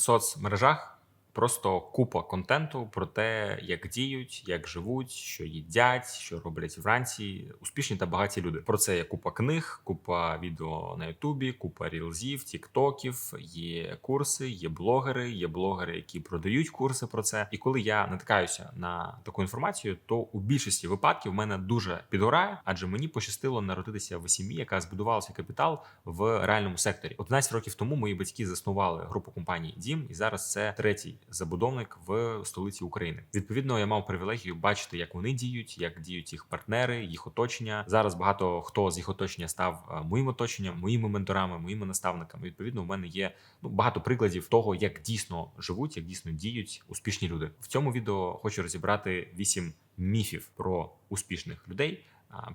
соцмережах просто купа контенту про те, як діють, як живуть, що їдять, що роблять вранці. Успішні та багаті люди. Про це є купа книг, купа відео на Ютубі, купа рілзів, тіктоків, є курси, є блогери, є блогери, які продають курси про це. І коли я натикаюся на таку інформацію, то у більшості випадків в мене дуже підгорає, адже мені пощастило народитися в сім'ї, яка збудувалася капітал в реальному секторі. 11 років тому мої батьки заснували групу компаній Дім, і зараз це третій забудовник в столиці України. Відповідно, я мав привілегію бачити, як вони діють, як діють їх партнери, їх оточення. Зараз багато хто з їх оточення став е, моїм оточенням, моїми менторами, моїми наставниками. Відповідно, в мене є ну багато прикладів того, як дійсно живуть, як дійсно діють успішні люди. В цьому відео хочу розібрати вісім міфів про успішних людей.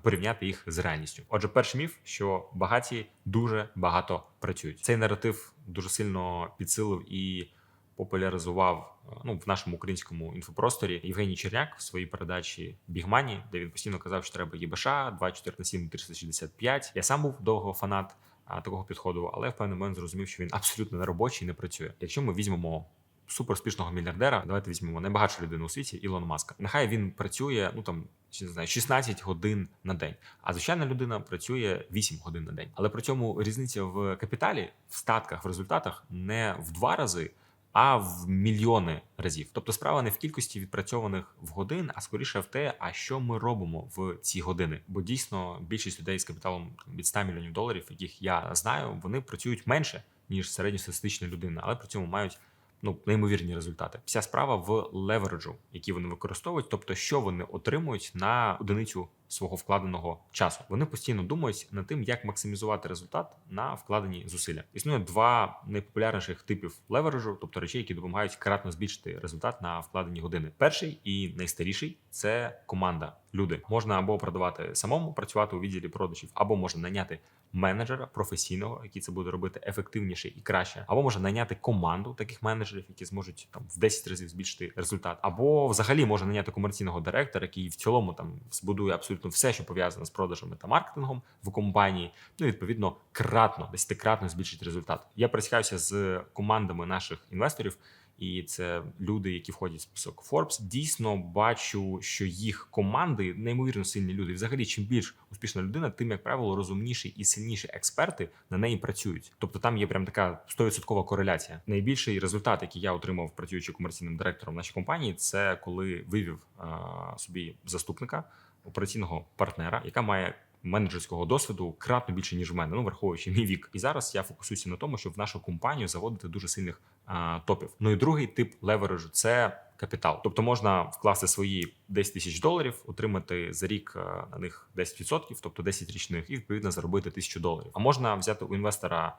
Порівняти їх з реальністю. Отже, перший міф, що багаті дуже багато працюють. Цей наратив дуже сильно підсилив і популяризував е, ну в нашому українському інфопросторі Євгеній Черняк в своїй передачі Бігмані, де він постійно казав, що треба ЄБШ 24 на 7 365. Я сам був довго фанат такого підходу, але в певний момент зрозумів, що він абсолютно не робочий, не працює. Якщо ми візьмемо суперспішного мільярдера, давайте візьмемо найбагатшу людину у світі Ілона Маска. Нехай він працює ну там не знаю 16 годин на день. А звичайна людина працює 8 годин на день. Але при цьому різниця в капіталі, в статках, в результатах не в два рази. А в мільйони разів. Тобто справа не в кількості відпрацьованих в годин, а скоріше в те, а що ми робимо в ці години. Бо дійсно більшість людей з капіталом від 100 мільйонів доларів, яких я знаю, вони працюють менше ніж середньостатистична людина, але при цьому мають ну неймовірні результати. Вся справа в левереджу, який вони використовують, тобто що вони отримують на одиницю свого вкладеного часу. Вони постійно думають над тим, як максимізувати результат на вкладені зусилля. Існує два найпопулярніших типів левереджу, тобто речей, які допомагають кратно збільшити результат на вкладені години. Перший і найстаріший це команда. Люди можна або продавати самому, працювати у відділі продажів, або можна наняти менеджера професійного, який це буде робити ефективніше і краще, або може наняти команду таких менеджерів, які зможуть там в 10 разів збільшити результат, або взагалі може наняти комерційного директора, який в цілому там збудує абсолютно все, що пов'язане з продажами та маркетингом в компанії. Ну відповідно, кратно, десятикратно збільшить результат. Я працююся з командами наших інвесторів. І це люди, які входять в список Forbes. Дійсно бачу, що їх команди неймовірно сильні люди. Взагалі, чим більш успішна людина, тим як правило розумніші і сильніші експерти на неї працюють. Тобто там є прям така 100% кореляція. Найбільший результат, який я отримав, працюючи комерційним директором нашій компанії, це коли вивів а, собі заступника операційного партнера, яка має менеджерського досвіду кратно більше ніж в мене, ну враховуючи мій вік. І зараз я фокусуюся на тому, щоб в нашу компанію заводити дуже сильних а, топів. Ну і другий тип левереджу це капітал. Тобто можна вкласти свої 10 тисяч доларів, отримати за рік на них 10%, тобто 10 річних, і відповідно заробити тисячу доларів. А можна взяти у інвестора.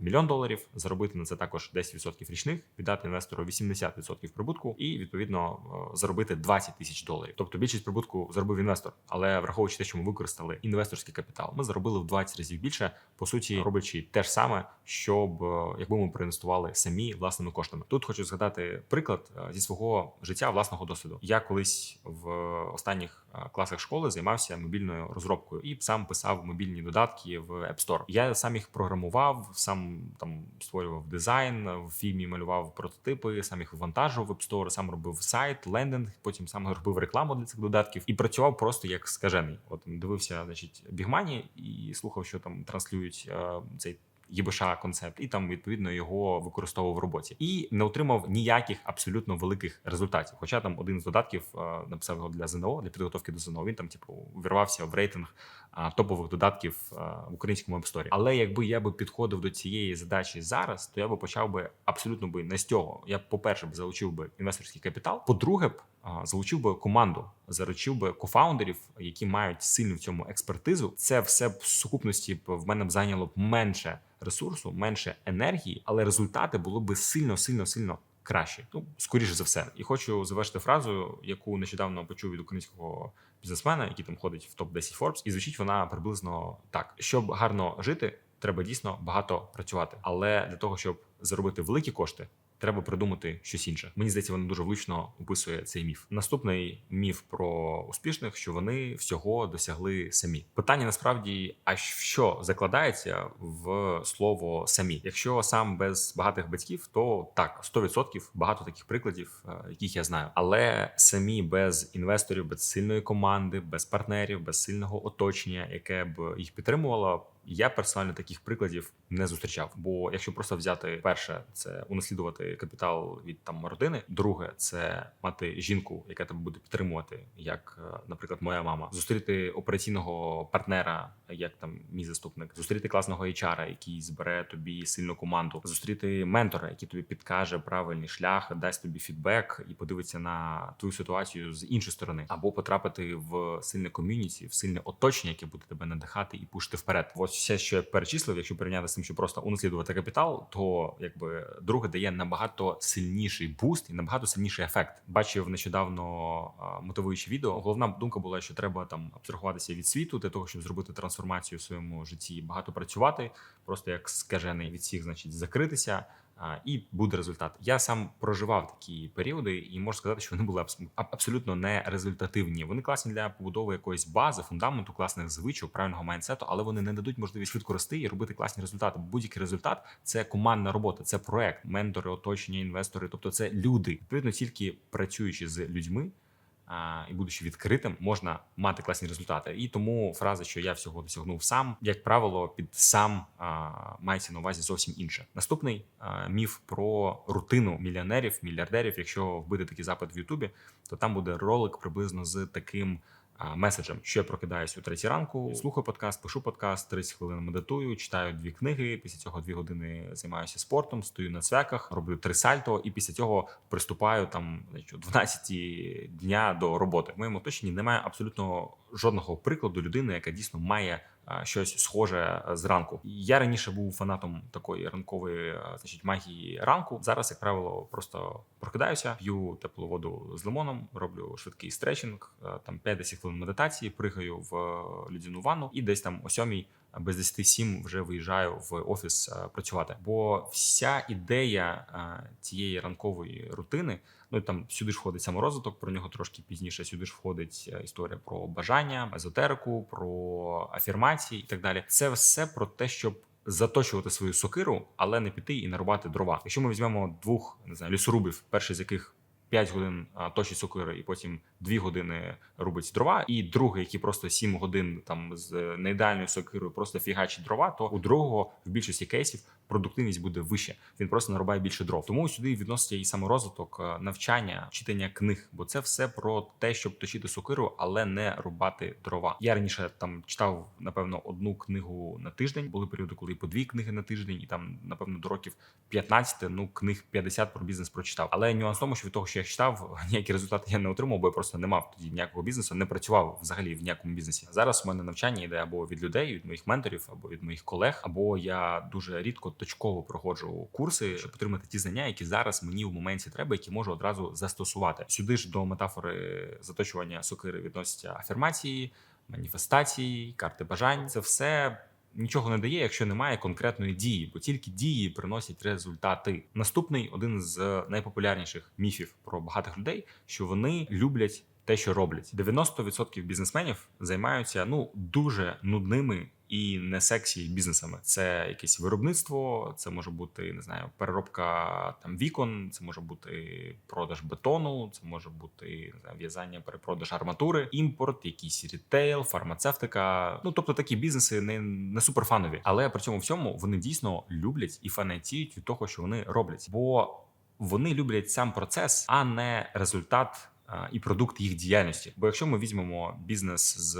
Мільйон доларів заробити на це також 10% річних, віддати інвестору 80% прибутку і відповідно е, заробити 20 тисяч доларів. Тобто більшість прибутку заробив інвестор, але враховуючи те, що ми використали інвесторський капітал, ми заробили в 20 разів більше, по суті, роблячи те ж саме, щоб е, якби ми проінвестували самі власними коштами. Тут хочу згадати приклад е, зі свого життя власного досвіду. Я колись в останніх класах школи займався мобільною розробкою і сам писав мобільні додатки в App Store. Я сам їх програмував, сам там створював дизайн, в фільмі малював прототипи, сам їх вантажував в App Store, сам робив сайт, лендинг, потім сам робив рекламу для цих додатків і працював просто як скажений. От дивився, значить, бігмані і слухав, що там транслюють е, цей. ЄБШ концепт, і там відповідно його використовував в роботі, і не отримав ніяких абсолютно великих результатів. Хоча там один з додатків е, написав його для ЗНО для підготовки до ЗНО. Він там, типу, увірвався в рейтинг топових додатків е, в українському Store. Але якби я би підходив до цієї задачі зараз, то я би почав би абсолютно би не з цього. Я б, по-перше, б залучив би інвесторський капітал. По-друге, б залучив би команду, заручив би кофаундерів, які мають сильну в цьому експертизу. Це все в сукупності в мене б зайняло б менше ресурсу, менше енергії, але результати були б сильно, сильно, сильно кращі. Ну скоріше за все. І хочу завершити фразу, яку нещодавно почув від українського бізнесмена, який там ходить в топ 10 Forbes, і звучить вона приблизно так: щоб гарно жити. треба дійсно багато працювати. Але для того, щоб заробити великі кошти. Треба придумати щось інше. Мені здається, воно дуже влучно описує цей міф. Наступний міф про успішних, що вони всього досягли самі. Питання насправді, а що закладається в слово самі? Якщо сам без багатих батьків, то так 100% багато таких прикладів, е, яких я знаю. Але самі без інвесторів, без сильної команди, без партнерів, без сильного оточення, яке б їх підтримувало. Я персонально таких прикладів не зустрічав. Бо якщо просто взяти перше, це унаслідувати капітал від там родини. Друге, це мати жінку, яка тебе буде підтримувати, як, е, наприклад, моя мама, зустріти операційного партнера, як там мій заступник, зустріти класного HR, який збере тобі сильну команду, зустріти ментора, який тобі підкаже правильний шлях, дасть тобі фідбек і подивиться на твою ситуацію з іншої сторони, або потрапити в сильне ком'юніті, в сильне оточення, яке буде тебе надихати і пушити вперед. Ось все, що я перечислив, якщо порівняти з тим, що просто унаслідувати капітал, то якби друге дає набагато сильніший буст і набагато сильніший ефект. Бачив нещодавно мотивуюче відео. Головна думка була, що треба там абстрагуватися від світу для того, щоб зробити трансформацію в своєму житті, багато працювати, просто як скажений від всіх, значить, закритися. І буде результат. Я сам проживав такі періоди, і можу сказати, що вони були абс- абсолютно не результативні. Вони класні для побудови якоїсь бази, фундаменту, класних звичок, правильного майндсету, але вони не дадуть можливість швидко рости і робити класні результати. Будь-який результат це командна робота, це проект, ментори, оточення, інвестори. Тобто, це люди. Відповідно, тільки працюючи з людьми. А, і будучи відкритим, можна мати класні результати. І тому фраза, що я всього досягнув сам, як правило, під сам а, мається на увазі зовсім інше. Наступний а, міф про рутину мільйонерів, мільярдерів. Якщо вбити такий запит в Ютубі, то там буде ролик приблизно з таким. Меседжем, що я прокидаюсь у третій ранку, слухаю подкаст, пишу подкаст, 30 хвилин медитую, читаю дві книги. Після цього дві години займаюся спортом, стою на цвяках, роблю три сальто, і після цього приступаю там значить, о 12 дня до роботи. В моєму оточенні немає абсолютно жодного прикладу людини, яка дійсно має щось схоже а, зранку. Я раніше був фанатом такої ранкової значить, магії ранку. Зараз, як правило, просто прокидаюся, п'ю теплу воду з лимоном, роблю швидкий стретчинг, там 5-10 хвилин медитації, пригаю в людяну ванну і десь там о сьомій без 10-7 вже виїжджаю в офіс працювати. Бо вся ідея цієї ранкової рутини. Ну там сюди ж входить саморозвиток, про нього трошки пізніше. Сюди ж входить е, історія про бажання, езотерику, про афірмації і так далі. Це все про те, щоб заточувати свою сокиру, але не піти і нарубати дрова. Якщо ми візьмемо двох не знаю, лісорубів, перший з яких 5 годин точить сокири, і потім 2 години рубить дрова, і другий, який просто 7 годин там з неідеальною сокирою просто фігачить дрова, то у другого в більшості кейсів продуктивність буде вища. Він просто нарубає більше дров. Тому сюди відноситься і саморозвиток, е, навчання, читання книг, бо це все про те, щоб точити сокиру, але не рубати дрова. Я раніше там читав напевно одну книгу на тиждень. Були періоди, коли по дві книги на тиждень, і там напевно до років 15, ну книг 50 про бізнес прочитав. Але нюанс в тому, що від того, що я читав, ніякі результати я не отримав, бо я просто не мав тоді ніякого бізнесу, не працював взагалі в ніякому бізнесі. Зараз у мене навчання йде або від людей, від моїх менторів, або від моїх колег, або я дуже рідко точково проходжу курси, щоб отримати ті знання, які зараз мені в моменті треба, які можу одразу застосувати. Сюди ж до метафори заточування сокири відносяться афірмації, маніфестації, карти бажань. Це все. Нічого не дає, якщо немає конкретної дії, бо тільки дії приносять результати. Наступний один з найпопулярніших міфів про багатих людей, що вони люблять те, що роблять. 90% бізнесменів займаються ну дуже нудними і не сексі бізнесами. Це якесь виробництво, це може бути не знаю, переробка там вікон, це може бути продаж бетону, це може бути не знаю, в'язання, перепродаж арматури, імпорт, якийсь рітейл, фармацевтика. Ну тобто такі бізнеси не, не суперфанові, але при цьому всьому вони дійсно люблять і фанатіють від того, що вони роблять, бо вони люблять сам процес, а не результат і продукт їх діяльності. Бо якщо ми візьмемо бізнес з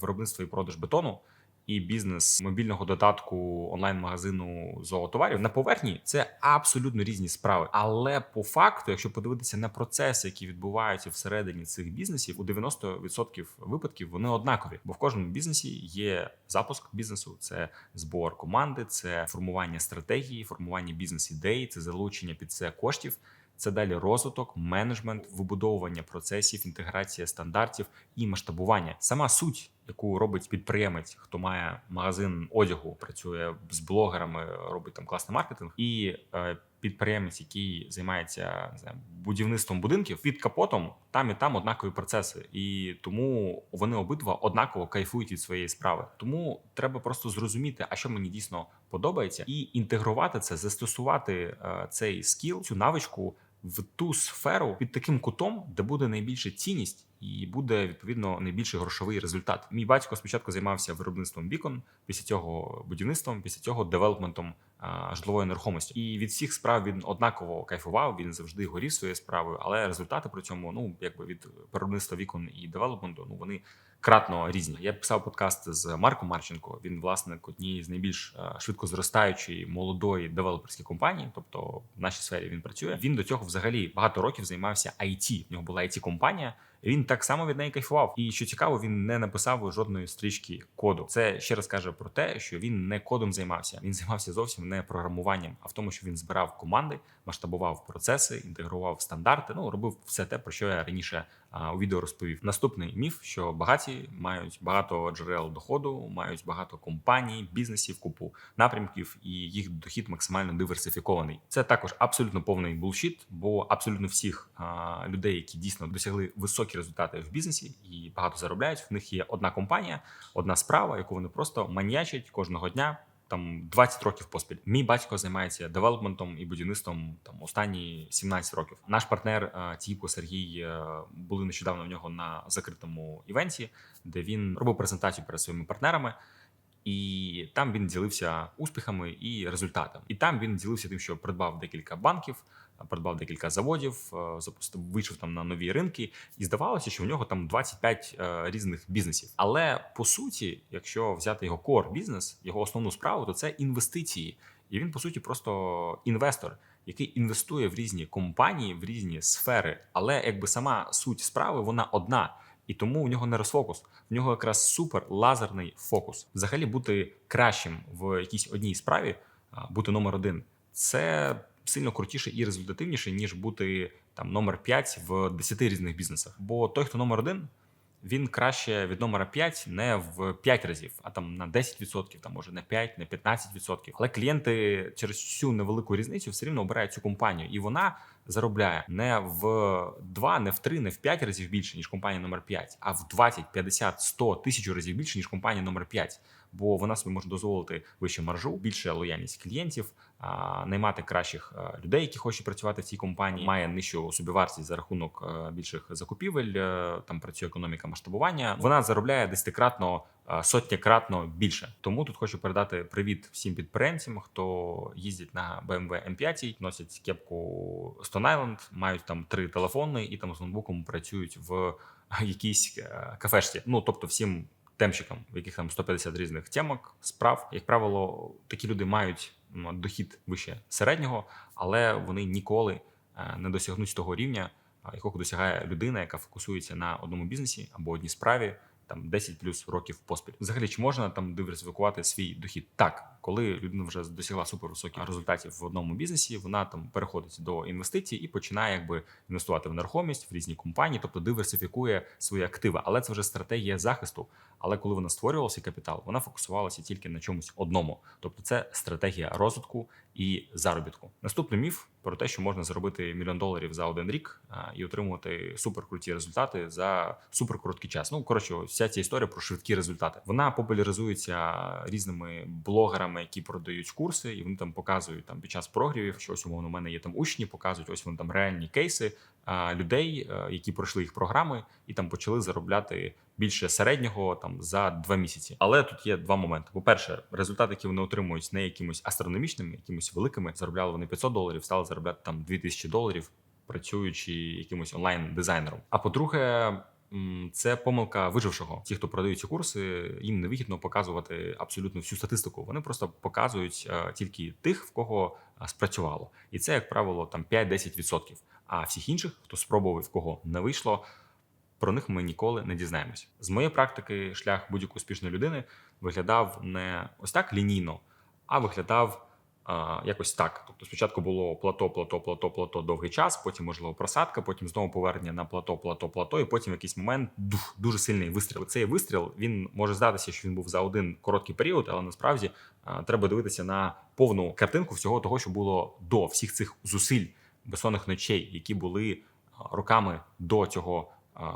виробництва і продаж бетону. І бізнес мобільного додатку онлайн-магазину зоотоварів на поверхні це абсолютно різні справи. Але по факту, якщо подивитися на процеси, які відбуваються всередині цих бізнесів, у 90% випадків вони однакові, бо в кожному бізнесі є запуск бізнесу, це збор команди, це формування стратегії, формування бізнес-ідей, це залучення під це коштів. Це далі розвиток, менеджмент, вибудовування процесів, інтеграція стандартів і масштабування. Сама суть, яку робить підприємець, хто має магазин одягу, працює з блогерами, робить там класний маркетинг, і е, підприємець, який займається не знаю, будівництвом будинків під капотом, там і там однакові процеси, і тому вони обидва однаково кайфують від своєї справи. Тому треба просто зрозуміти, а що мені дійсно подобається, і інтегрувати це, застосувати е, цей скіл, цю навичку в ту сферу під таким кутом, де буде найбільша цінність. І буде відповідно найбільший грошовий результат. Мій батько спочатку займався виробництвом бікон, після цього будівництвом, після цього девелопментом житлової нерухомості. І від всіх справ він однаково кайфував. Він завжди горів своєю справою, але результати при цьому, ну якби від виробництва вікон і девелопменту, ну вони кратно різні. Я писав подкаст з Марком Марченко. Він власник однієї з найбільш е, швидко зростаючої молодої девелоперської компанії, тобто в нашій сфері він працює. Він до цього взагалі багато років займався IT. В нього була it компанія він так само від неї кайфував. І що цікаво, він не написав жодної стрічки коду. Це ще раз каже про те, що він не кодом займався. Він займався зовсім не програмуванням, а в тому, що він збирав команди, масштабував процеси, інтегрував стандарти. Ну робив все те, про що я раніше у відео розповів. Наступний міф, що багаті мають багато джерел доходу, мають багато компаній, бізнесів, купу напрямків, і їх дохід максимально диверсифікований. Це також абсолютно повний булшіт, бо абсолютно всіх а, людей, які дійсно досягли високі результати в бізнесі і багато заробляють. В них є одна компанія, одна справа, яку вони просто маньячать кожного дня там 20 років поспіль. Мій батько займається девелопментом і будівництвом там останні 17 років. Наш партнер е, Тіпко Сергій е, були нещодавно в нього на закритому івенті, де він робив презентацію перед своїми партнерами. І там він ділився успіхами і результатами. І там він ділився тим, що придбав декілька банків, придбав декілька заводів, е, запустив, вийшов там на нові ринки, і здавалося, що в нього там 25 е, різних бізнесів. Але по суті, якщо взяти його кор бізнес, його основну справу, то це інвестиції, і він по суті просто інвестор. Який інвестує в різні компанії, в різні сфери, але якби сама суть справи вона одна, і тому у нього не розфокус. В нього якраз супер лазерний фокус. Взагалі бути кращим в якійсь одній справі, бути номер один це сильно крутіше і результативніше, ніж бути там номер 5 в 10 різних бізнесах. Бо той, хто номер один, він краще від номера 5 не в 5 разів, а там на 10%, там може на 5, на 15%. Але клієнти через цю невелику різницю все рівно обирають цю компанію, і вона заробляє не в 2, не в 3, не в 5 разів більше ніж компанія номер 5, а в 20, 50, 100, тисячу разів більше ніж компанія номер 5 бо вона собі може дозволити вищу маржу, більше лояльність клієнтів, наймати кращих людей, які хочуть працювати в цій компанії. Має нижчу собівартість за рахунок більших закупівель. Е, там працює економіка масштабування. Вона заробляє десятикратно. Сотнякратно більше, тому тут хочу передати привіт всім підприємцям, хто їздять на BMW M5, носять кепку Stone Island, мають там три телефони і там з ноутбуком працюють в якійсь е, кафешці. Ну тобто, всім темщикам, в яких там 150 різних темок, справ. Як правило, такі люди мають дохід вище середнього, але вони ніколи е, не досягнуть того рівня, якого досягає людина, яка фокусується на одному бізнесі або одній справі там 10 плюс років поспіль. Взагалі, чи можна там диверсифікувати свій дохід? Так, коли людина вже досягла супервисоких результатів в одному бізнесі, вона там переходить до інвестицій і починає якби інвестувати в нерухомість в різні компанії, тобто диверсифікує свої активи. Але це вже стратегія захисту. Але коли вона створювалася капітал, вона фокусувалася тільки на чомусь одному, тобто це стратегія розвитку і заробітку. Наступний міф про те, що можна заробити мільйон доларів за один рік і отримувати суперкруті результати за суперкороткий час. Ну коротше, вся ця історія про швидкі результати. Вона популяризується різними блогерами, які продають курси, і вони там показують там під час прогрівів, що ось умовно у мене є там учні, показують ось вони там реальні кейси людей, які пройшли їх програми, і там почали заробляти більше середнього там за два місяці. Але тут є два моменти. По перше, результати, які вони отримують, не якимось астрономічними, якимось великими. Заробляли вони 500 доларів, стали заробляти там 2000 доларів, працюючи якимось онлайн дизайнером. А по-друге. Це помилка вижившого. Ті, хто продають ці курси, їм не вигідно показувати абсолютно всю статистику. Вони просто показують тільки тих, в кого спрацювало, і це як правило там 5-10%. А всіх інших, хто спробував, в кого не вийшло, про них ми ніколи не дізнаємось. З моєї практики, шлях будь-якої успішної людини виглядав не ось так лінійно, а виглядав а, якось так. Тобто спочатку було плато, плато, плато, плато довгий час, потім можливо просадка, потім знову повернення на плато, плато, плато, і потім в якийсь момент дух, дуже сильний вистріл. Цей вистріл він може здатися, що він був за один короткий період, але насправді а, треба дивитися на повну картинку всього того, що було до всіх цих зусиль безсонних ночей, які були роками до цього.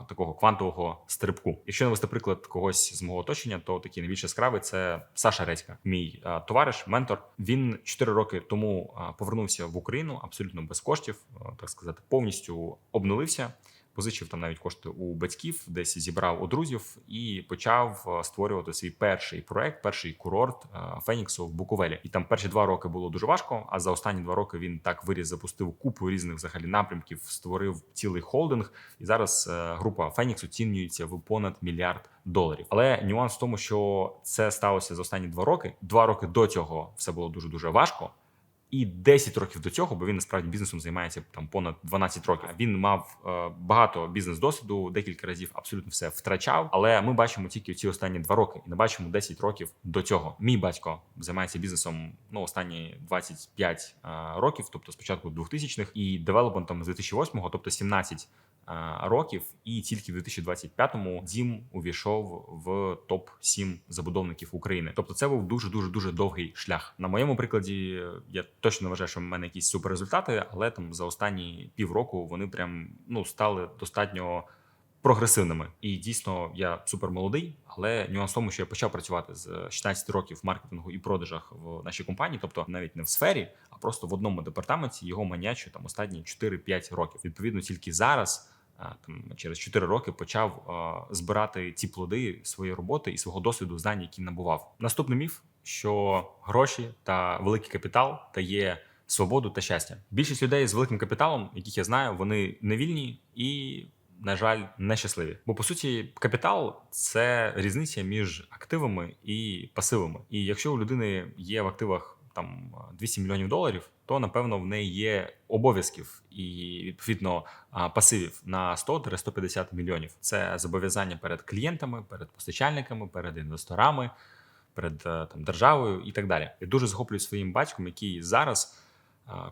Такого квантового стрибку. Якщо навести приклад когось з мого оточення, то такий найбільш яскравий це Саша Редька, мій товариш, ментор. Він 4 роки тому повернувся в Україну абсолютно без коштів, так сказати, повністю обнулився. Позичив там навіть кошти у батьків, десь зібрав у друзів і почав створювати свій перший проект, перший курорт Феніксу в Буковелі. І там перші два роки було дуже важко. А за останні два роки він так виріс, запустив купу різних взагалі напрямків, створив цілий холдинг. І зараз е, група Фенікс оцінюється в понад мільярд доларів. Але нюанс в тому, що це сталося за останні два роки. Два роки до цього все було дуже дуже важко. І 10 років до цього, бо він насправді бізнесом займається там понад 12 років. Він мав е, багато бізнес-досвіду, декілька разів абсолютно все втрачав. Але ми бачимо тільки ці останні два роки, і не бачимо 10 років до цього. Мій батько займається бізнесом ну останні 25 е, років, тобто спочатку 2000-х, і девелопментом з 2008-го, тобто 17 е, років, і тільки в 2025-му Дім увійшов в топ 7 забудовників України. Тобто, це був дуже дуже дуже довгий шлях. На моєму прикладі я точно не вважаю, що в мене якісь суперрезультати, але там за останні півроку вони прям ну стали достатньо. Прогресивними і дійсно я супер молодий, але нюанс в тому, що я почав працювати з 16 років в маркетингу і продажах в нашій компанії, тобто навіть не в сфері, а просто в одному департаменті його манячу там останні 4-5 років. Відповідно, тільки зараз там через 4 роки почав збирати ці плоди своєї роботи і свого досвіду знань, які набував. Наступний міф, що гроші та великий капітал дає свободу та щастя. Більшість людей з великим капіталом, яких я знаю, вони невільні і. На жаль, нещасливі, бо по суті, капітал це різниця між активами і пасивами. І якщо у людини є в активах там 200 мільйонів доларів, то напевно в неї є обов'язків і відповідно пасивів на 100-150 мільйонів. Це зобов'язання перед клієнтами, перед постачальниками, перед інвесторами, перед е, там державою і так далі. Я дуже захоплююсь своїм батьком, який зараз.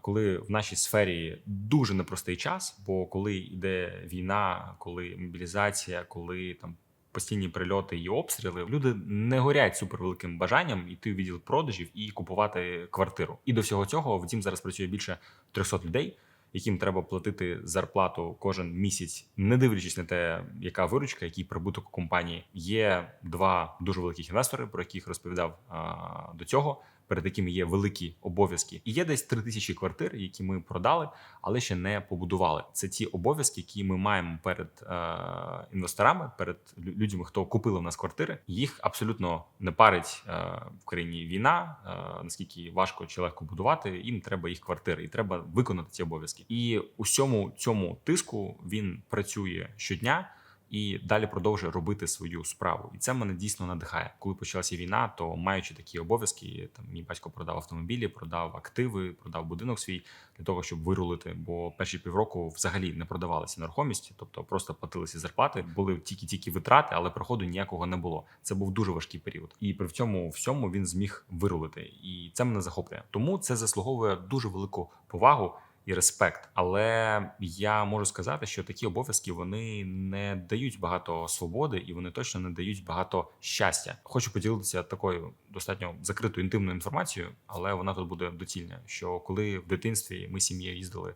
Коли в нашій сфері дуже непростий час, бо коли йде війна, коли мобілізація, коли там постійні прильоти і обстріли, люди не горять супервеликим бажанням йти в відділ продажів і купувати квартиру. І до всього цього в дім зараз працює більше 300 людей, яким треба платити зарплату кожен місяць, не дивлячись на те, яка виручка, який прибуток у компанії. Є два дуже великих інвестори, про яких розповідав а, до цього. Перед якими є великі обов'язки, і є десь три тисячі квартир, які ми продали, але ще не побудували. Це ті обов'язки, які ми маємо перед е, інвесторами, перед людьми, хто купили в нас квартири. Їх абсолютно не парить е, в країні війна. Е, наскільки важко чи легко будувати, їм треба їх квартири, і треба виконати ці обов'язки. І усьому цьому тиску він працює щодня і далі продовжує робити свою справу. І це мене дійсно надихає. Коли почалася війна, то маючи такі обов'язки, там мій батько продав автомобілі, продав активи, продав будинок свій для того, щоб вирулити. Бо перші півроку взагалі не продавалася нерухомість, тобто просто платилися зарплати. Були тільки-тільки витрати, але приходу ніякого не було. Це був дуже важкий період. І при цьому всьому він зміг вирулити. І це мене захоплює. Тому це заслуговує дуже велику повагу і респект. Але я можу сказати, що такі обов'язки вони не дають багато свободи і вони точно не дають багато щастя. Хочу поділитися такою достатньо закритою інтимною інформацією, але вона тут буде доцільна. Що коли в дитинстві ми сім'єю їздили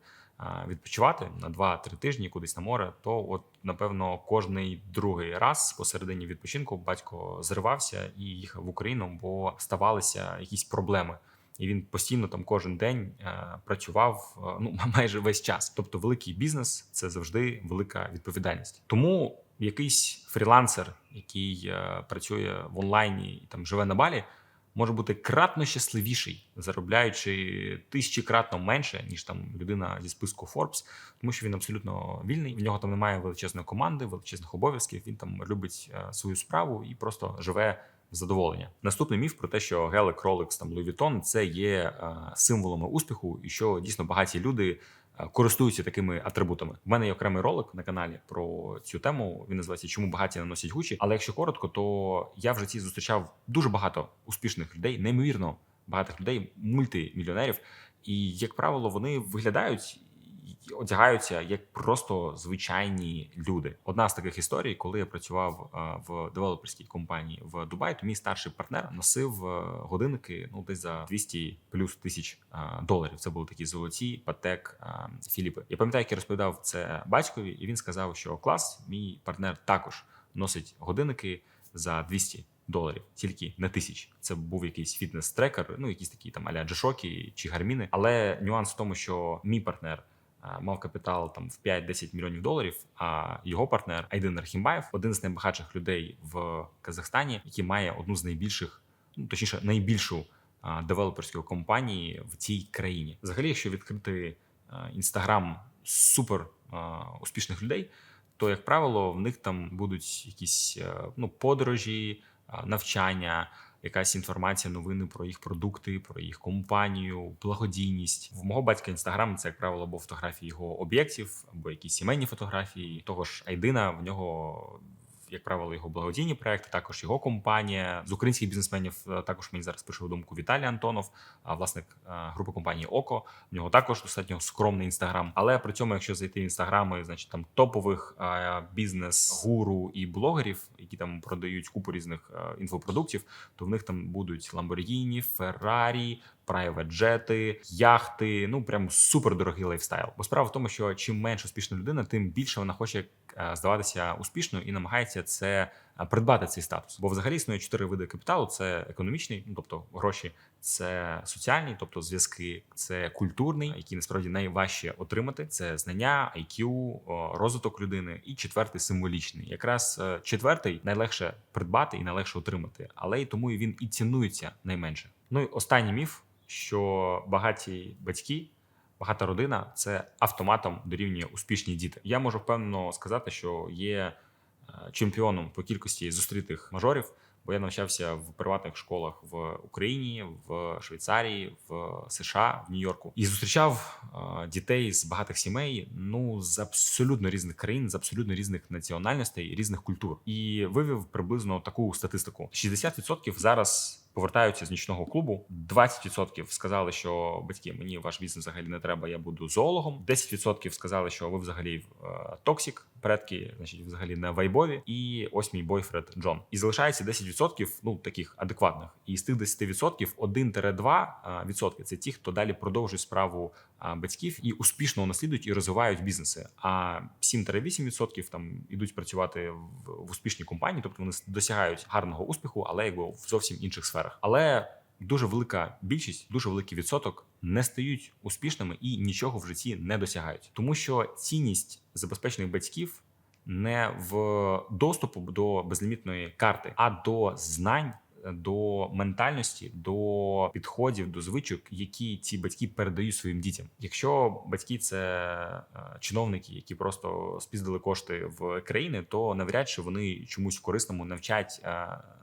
відпочивати на 2-3 тижні кудись на море, то от напевно кожний другий раз посередині відпочинку батько зривався і їхав в Україну, бо ставалися якісь проблеми і він постійно там кожен день е, працював е, ну майже весь час. Тобто, великий бізнес це завжди велика відповідальність. Тому якийсь фрілансер, який е, працює в онлайні і там живе на балі. Може бути кратно щасливіший, заробляючи тисячекратно менше ніж там людина зі списку Forbes, тому що він абсолютно вільний. В нього там немає величезної команди, величезних обов'язків. Він там любить свою справу і просто живе задоволення. Наступний міф про те, що Гелик, Rolex, там Louis це є е, символами успіху, і що дійсно багаті люди е, користуються такими атрибутами. У мене є окремий ролик на каналі про цю тему. Він називається Чому багаті не носять Гучі. Але якщо коротко, то я в житті зустрічав дуже багато успішних людей, неймовірно багатих людей, мультимільйонерів. І, як правило, вони виглядають одягаються як просто звичайні люди. Одна з таких історій, коли я працював е, в девелоперській компанії в Дубаї, то мій старший партнер носив е, годинники ну десь за 200 плюс тисяч е, доларів. Це були такі золоті патек Філіпи. Я пам'ятаю, як я розповідав це батькові, і він сказав, що клас, мій партнер також носить годинники за 200 доларів, тільки не тисяч. Це був якийсь фітнес-трекер, ну якісь такі там аля джешокі чи гарміни. Але нюанс в тому, що мій партнер. Мав капітал там в 5-10 мільйонів доларів. А його партнер Айдин Архімбаєв один з найбагатших людей в Казахстані, який має одну з найбільших, ну точніше, найбільшу девелоперську компанію в цій країні. Взагалі, якщо відкрити інстаграм супер успішних людей, то як правило в них там будуть якісь ну подорожі, навчання, якась інформація, новини про їх продукти, про їх компанію, благодійність. В мого батька інстаграм це як правило або фотографії його об'єктів, або якісь сімейні фотографії. Того ж Айдина в нього як правило, його благодійні проекти, також його компанія з українських бізнесменів. Е, також мені зараз пише думку Віталій Антонов, власник е, групи компанії Око. В нього також достатньо скромний інстаграм. Але при цьому, якщо зайти в інстаграми, значить там топових бізнес-гуру і блогерів, які там продають купу різних е, інфопродуктів, то в них там будуть Lamborghini, Ferrari, private джети, яхти. Ну прям супер дорогий лайфстайл. Бо справа в тому, що чим менш успішна людина, тим більше вона хоче Е, здаватися успішною і намагається це е, придбати цей статус. Бо взагалі існує чотири види капіталу: це економічний, ну тобто гроші, це соціальний, тобто зв'язки, це культурний, який насправді найважче отримати. Це знання, IQ, розвиток людини, і четвертий символічний. Якраз е, четвертий найлегше придбати і найлегше отримати, але й тому він і цінується найменше. Ну і останній міф, що багаті батьки багата родина це автоматом дорівнює успішні діти. Я можу впевнено сказати, що є е, чемпіоном по кількості зустрітих мажорів. Бо я навчався в приватних школах в Україні, в Швейцарії, в США, в Нью-Йорку і зустрічав е, дітей з багатих сімей, ну з абсолютно різних країн, з абсолютно різних національностей, різних культур, і вивів приблизно таку статистику: 60% зараз повертаються з нічного клубу. 20% сказали, що батьки мені ваш бізнес взагалі не треба. Я буду зоологом. 10% сказали, що ви взагалі е, токсик, предки, значить, взагалі не вайбові. І ось мій бойфренд Джон. І залишається 10%, ну таких адекватних. І з тих 10% 1-2% – це ті, хто далі продовжує справу батьків і успішно наслідують і розвивають бізнеси. А 7-8% там ідуть працювати в, в успішній компанії, тобто вони досягають гарного успіху, але якби в зовсім інших сферах. Але дуже велика більшість, дуже великий відсоток не стають успішними і нічого в житті не досягають, тому що цінність забезпечених батьків. Не в доступу до безлімітної карти, а до знань до ментальності, до підходів, до звичок, які ці батьки передають своїм дітям. Якщо батьки це е, чиновники, які просто спіздили кошти в країни, то навряд чи вони чомусь корисному навчать.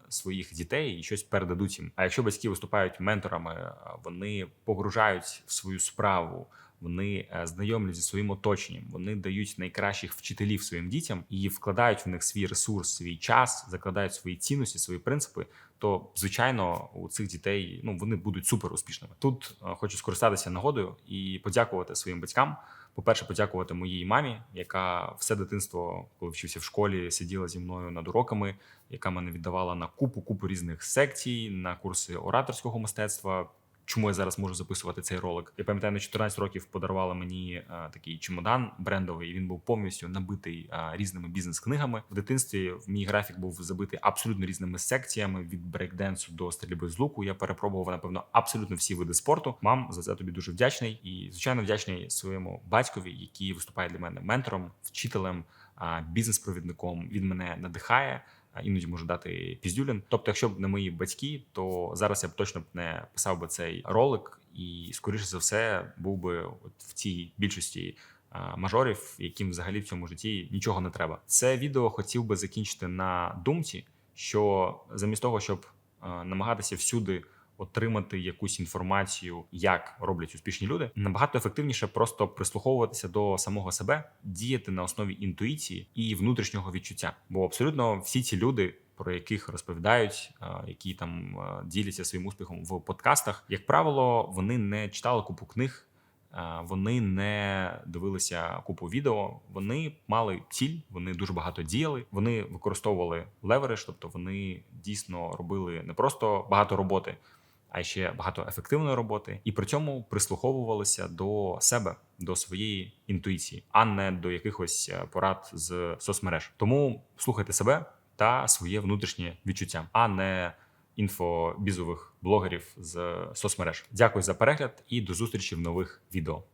Е, своїх дітей і щось передадуть їм. А якщо батьки виступають менторами, е, вони погружають в свою справу, вони знайомлять зі своїм оточенням, вони дають найкращих вчителів своїм дітям і вкладають в них свій ресурс, свій час, закладають свої цінності, свої принципи то звичайно у цих дітей ну вони будуть супер успішними. Тут е, хочу скористатися нагодою і подякувати своїм батькам. По перше, подякувати моїй мамі, яка все дитинство, коли вчився в школі, сиділа зі мною над уроками, яка мене віддавала на купу купу різних секцій, на курси ораторського мистецтва чому я зараз можу записувати цей ролик. Я пам'ятаю, на 14 років подарувала мені а, е, такий чемодан брендовий. Він був повністю набитий а, е, різними бізнес-книгами. В дитинстві мій графік був забитий абсолютно різними секціями від брейкденсу до стрільби з луку. Я перепробував напевно абсолютно всі види спорту. Мам за це тобі дуже вдячний і звичайно вдячний своєму батькові, який виступає для мене ментором, вчителем, бізнес-провідником. Він мене надихає іноді можу дати піздюлін. Тобто, якщо б не мої батьки, то зараз я б точно б не писав би цей ролик, і скоріше за все був би от в цій більшості. Мажорів, яким взагалі в цьому житті нічого не треба. Це відео хотів би закінчити на думці, що замість того, щоб намагатися всюди отримати якусь інформацію, як роблять успішні люди, набагато ефективніше просто прислуховуватися до самого себе, діяти на основі інтуїції і внутрішнього відчуття. Бо абсолютно всі ці люди про яких розповідають, е, які там е, діляться своїм успіхом в подкастах. Як правило, вони не читали купу книг. е, Вони не дивилися купу відео. Вони мали ціль, вони дуже багато діяли. Вони використовували леверидж, тобто вони дійсно робили не просто багато роботи, а ще багато ефективної роботи, і при цьому прислуховувалися до себе, до своєї інтуїції, а не до якихось е, порад з соцмереж. Тому слухайте себе та своє внутрішнє відчуття, а не інфобізових блогерів з соцмереж. Дякую за перегляд і до зустрічі в нових відео.